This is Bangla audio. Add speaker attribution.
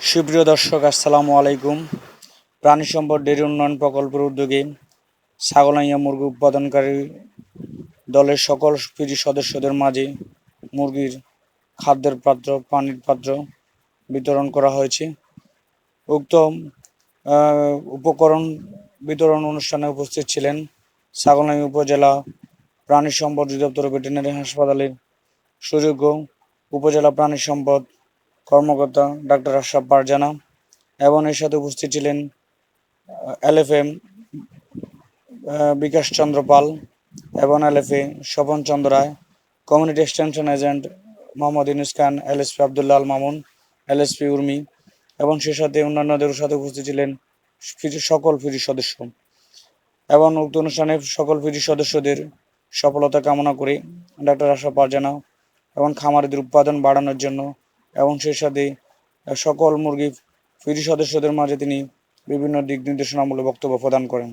Speaker 1: সুপ্রিয় দর্শক, আসসালামু আলাইকুম। প্রাণী সম্পদ ডেয়ারি উন্নয়ন প্রকল্পের উদ্যোগে ছাগলাইয়া মুরগি উৎপাদনকারী দলের সকল কৃষি সদস্যদের মাঝে মুরগির খাদ্যের পাত্র, পানির পাত্র বিতরণ করা হয়েছে। উক্ত উপকরণ বিতরণ অনুষ্ঠানে উপস্থিত ছিলেন ছাগলনাই উপজেলা প্রাণী সম্পদ অধিদপ্তর ভেটেরিনারি হাসপাতালের সুযোগ্য উপজেলা প্রাণী সম্পদ কর্মকর্তা ডাক্তার আশরাফ পারজানা এবং এর সাথে উপস্থিত ছিলেন এলএফএম বিকাশ চন্দ্র পাল এবং LFA Swapan Chandra Roy, community extension agent Mohammad Yunus Khan, LSP Abdullah Al Mamun, LSP Urmi এবং সে সাথে অন্যান্যদের সাথে উপস্থিত ছিলেন সকল ফিজি সদস্য এবং উক্ত অনুষ্ঠানে সকল ফিজি সদস্যদের সফলতা কামনা করে ডাক্তার আশরাফ পারজানা এবং খামারিদের উৎপাদন বাড়ানোর জন্য এবং সেই সাথে সকল মুরগি ফিরি সদস্যদের মাঝে তিনি বিভিন্ন দিক নির্দেশনামূলক বক্তব্য প্রদান করেন।